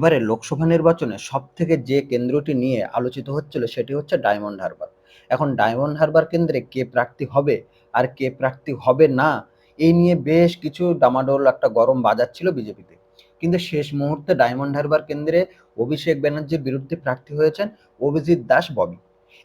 এবারে লোকসভা নির্বাচনে সব থেকে যে কেন্দ্রটি নিয়ে আলোচিত হচ্ছিল সেটি হচ্ছে ডায়মন্ড হারবার। এখন ডায়মন্ড হারবার কেন্দ্রে কে প্রার্থী হবে আর কে প্রার্থী হবে না, এই নিয়ে বেশ কিছু ডামাডোল একটা গরম বাজার ছিল বিজেপিতে। কিন্তু শেষ মুহূর্তে ডায়মন্ড হারবার কেন্দ্রে অভিষেক ব্যানার্জির বিরুদ্ধে প্রার্থী হয়েছেন অভিজিৎ দাস ববি।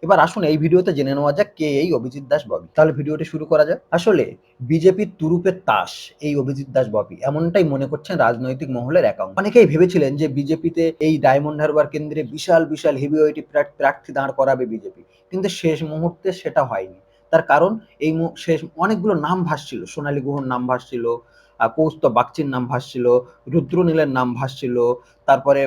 এবার আসুন এই ভিডিওতে জেনে নেওয়া যাক কে এই অভিজিৎ দাস ববি। তাহলে ভিডিওটি শুরু করা যাক। আসলে বিজেপির তুরুপের তাস এই অভিজিৎ দাস ববি। এমনটাই মনে করছেন রাজনৈতিক মহলের অ্যাকাউন্ট অনেকেই ভেবেছিলেন যে বিজেপিতে এই ডায়মন্ড হারবার কেন্দ্রে বিশাল বিশাল হেভিওয়েটি প্রার্থী দাঁড় করাবে বিজেপি। কিন্তু শেষ মুহূর্তে সেটা হয়নি। তার কারণ এই শেষ অনেকগুলো নাম ভাসছিল। সোনালী গুহর নাম ভাসছিল কৌস্তব বাগচির নাম ভাসছিল, রুদ্রনীলের নাম ভাসছিল, তারপরে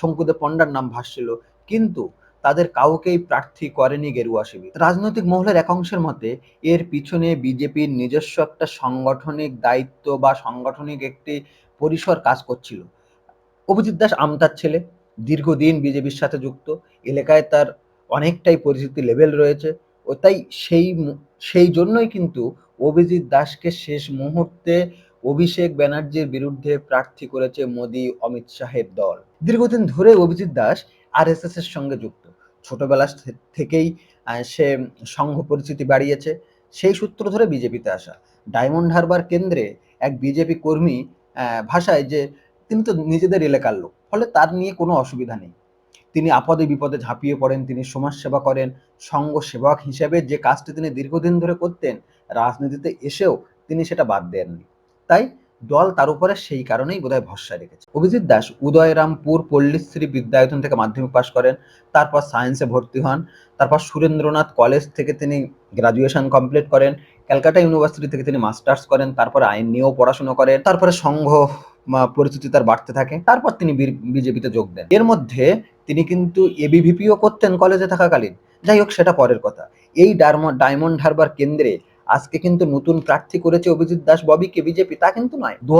শঙ্কুদেব পণ্ডার নাম ভাসছিল। কিন্তু তাদের কাউকেই প্রার্থী করেনি গেরুয়া শিবির। রাজনৈতিক মহলের একাংশের মতে, এর পিছনে বিজেপির নিজস্ব একটা সাংগঠনিক দায়িত্ব বা সাংগঠনিক একটি পরিসর কাজ করছিল। অভিজিৎ দাস আমতার ছেলে, দীর্ঘদিন বিজেপির সাথে যুক্ত, এলাকায় তার অনেকটাই পরিচিতি লেভেল রয়েছে ও তাই সেই সেই জন্যই কিন্তু অভিজিৎ দাসকে শেষ মুহূর্তে অভিষেক ব্যানার্জির বিরুদ্ধে প্রার্থী করেছে মোদী অমিত শাহের দল। দীর্ঘদিন ধরে অভিজিৎ দাস আরএসএস এর সঙ্গে যুক্ত। ছোটবেলা থেকেই সে সংঘ পরিচিতি বাড়িয়েছে। সেই সূত্র ধরে বিজেপিতে আসা। ডায়মন্ড হারবার কেন্দ্রে এক বিজেপি কর্মী ভাষায় যে তিনি তো নিজেদের এলাকার লোক, ফলে তার নিয়ে কোনো অসুবিধা নেই। তিনি আপদে বিপদে ঝাঁপিয়ে পড়েন, তিনি সমাজসেবা করেন সঙ্গ সেবক হিসেবে যে কাজটি তিনি দীর্ঘদিন ধরে করতেন, রাজনীতিতে এসেও তিনি সেটা বাদ দেননি। তাই দল তার উপরে সেই কারণেই বোধহয় ভরসা রেখেছে। অভিজিৎ দাস উদয়রামপুর পল্লীশ্রী বিদ্যায়তন থেকে মাধ্যমিক পাশ করেন, তারপর সায়েন্সে ভর্তি হন, তারপর সুরেন্দ্রনাথ কলেজ থেকে তিনি গ্রাজুয়েশন কমপ্লিট করেন, ক্যালকাটা ইউনিভার্সিটি থেকে তিনি মাস্টার্স করেন, তারপর আইন নিয়েও পড়াশোনা করেন, তারপরে সংঘ পরিচিতি তার বাড়তে থাকে, তারপর তিনি বিজেপিতে যোগ দেন। এর মধ্যে তিনি কিন্তু এবিভিপিও করতেন কলেজে থাকাকালীন। যাই হোক, সেটা পরের কথা। এই ডায়মন্ড হারবার কেন্দ্রে আজকে কিন্তু নতুন প্রার্থী করেছে অভিজিৎ দাস ববিকে বিজেপি, তা কিন্তু নয়। দু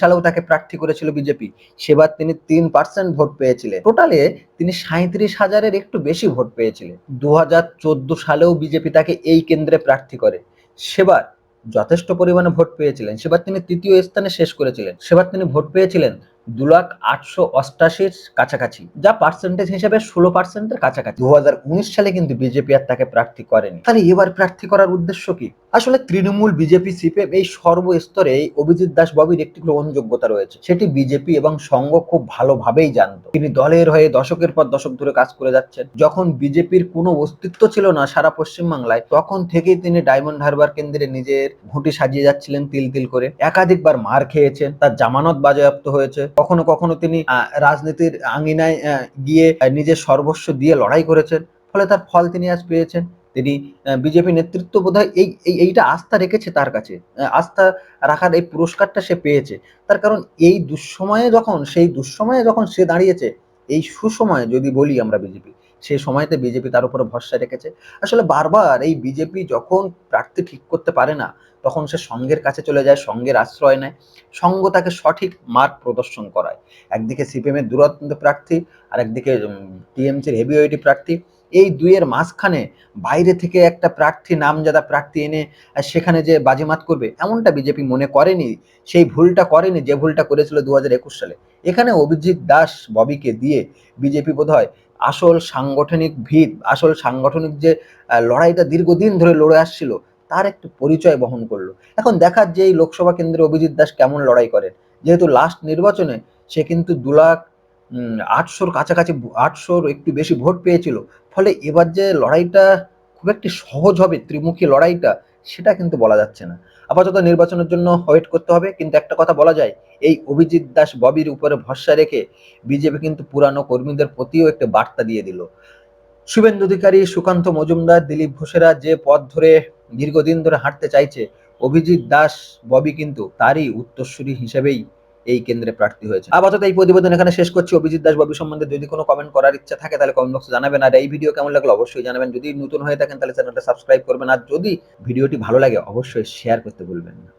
সালেও তাকে প্রার্থী করেছিল বিজেপি। সেবার তিনি তিন পার্সেন্ট ভোট পেয়েছিলেন। টোটালে তিনি সাঁত্রিশ হাজারের একটু বেশি ভোট পেয়েছিলেন। দু হাজার চোদ্দ সালেও বিজেপি তাকে এই কেন্দ্রে প্রার্থী করে। সেবার যথেষ্ট পরিমাণে ভোট পেয়েছিলেন। সেবার তিনি তৃতীয় স্থানে শেষ করেছিলেন। সেবার তিনি ভোট পেয়েছিলেন দু লাখ আটশো অষ্টাশির কাছাকাছি, যা পার্সেন্টেজ হিসেবে ষোলো পার্সেন্টের কাছাকাছি। দু সালে কিন্তু বিজেপি আর তাকে প্রার্থী করেনি। তাহলে এবার প্রার্থী করার উদ্দেশ্য কি? আসলে তৃণমূল, বিজেপি, সিপিএম এই সর্বস্তরে অভিজিৎ দাস বাবুর একটি গ্রহণযোগ্যতা রয়েছে। সেটি বিজেপি এবং সংঘ খুব ভালোভাবেই জানত। তিনি দলের হয়ে দশকের পর দশক ধরে কাজ করে যাচ্ছেন। যখন বিজেপির কোনো অস্তিত্ব ছিল না সারা পশ্চিমবাংলায়, তখন থেকেই তিনি ডায়মন্ড হারবার কেন্দ্রে নিজের ঘুঁটি সাজিয়ে যাচ্ছিলেন তিল তিল করে। একাধিকবার মার খেয়েছেন, তার জামানত বাজেয়াপ্ত হয়েছে। কখনো কখনো তিনি রাজনীতির আঙিনায় গিয়ে নিজের সর্বস্ব দিয়ে লড়াই করেছেন। ফলে তার ফল তিনি আজ পেয়েছেন। তিনি বিজেপি নেতৃত্ব বোধহয় এই, এই- এইটা আস্থা রেখেছে তার কাছে। আস্থা রাখার এই পুরস্কারটা সে পেয়েছে। তার কারণ এই দুঃসময়ে যখন, সেই দুঃসময়ে যখন সে দাঁড়িয়েছে, এই সুসময়ে যদি বলি আমরা বিজেপি সেই সময়তে বিজেপি তার উপরে ভরসা রেখেছে। আসলে বারবার এই বিজেপি যখন প্রার্থী ঠিক করতে পারে না, তখন সে সঙ্গের কাছে চলে যায়, সঙ্গের আশ্রয় নেয়, সঙ্গ তাকে সঠিক মার্গ প্রদর্শন করায়। একদিকে সিপিএম এর দূরত্ব প্রার্থী আর একদিকে টিএমসির হেভিওয়েটি প্রার্থী এই দুইয়ের মাঝখানে বাইরে থেকে একটা প্রার্থী, নামজাদা প্রার্থী এনে সেখানে যে বাজিমাত করবে, এমনটা বিজেপি মনে করেনি, সেই ভুলটা করেনি, যে ভুলটা করেছিল দু হাজার একুশ সালে। এখানে অভিজিৎ দাস, ববিকে দিয়ে বিজেপি বোধহয় আসল সাংগঠনিক ভিত, আসল সাংগঠনিক যে লড়াইটা দীর্ঘদিন ধরে লড়ে আসছিল, তার একটু পরিচয় বহন করল। এখন দেখার যে এই লোকসভা কেন্দ্রে অভিজিৎ দাস কেমন লড়াই করেন। যেহেতু লাস্ট নির্বাচনে সে কিন্তু দু লাখ আটশোর কাছাকাছি আটশোর একটু বেশি ভোট পেয়েছিল। ফলে এবার যে লড়াইটা খুব একটি সহজ হবে, ত্রিমুখী লড়াইটা, সেটা কিন্তু বলা যাচ্ছে না। আপাতত নির্বাচনের জন্য ওয়েট করতে হবে, কিন্তু একটা কথা বলা যায়, এই অভিজিৎ দাস ববির উপরে ভরসা রেখে বিজেপি কিন্তু পুরানো কর্মীদের প্রতিও একটা বার্তা দিয়ে দিল। শুভেন্দু অধিকারী, সুকান্ত মজুমদার, দিলীপ ঘোষেরা যে পথ ধরে দীর্ঘদিন ধরে হাঁটতে চাইছে, অভিজিৎ দাস, ববি কিন্তু তারই উত্তরসূরি হিসেবেই এই কেন্দ্রে প্রার্থী হয়েছে আপাতত এই প্রতিবেদন এখানে শেষ করছি। অভিজিৎ দাস, বাবু সম্বন্ধে যদি কোনো কমেন্ট করার ইচ্ছা থাকে, তাহলে কমেন্ট বক্সে জানাবেন। আর এই ভিডিও কেমন লাগল অবশ্যই জানাবেন। যদি নতুন হয়ে থাকেন, তাহলে চ্যানেলটা সাবস্ক্রাইব করবেন। আর যদি ভিডিওটি ভালো লাগে, অবশ্যই শেয়ার করতে ভুলবেন না।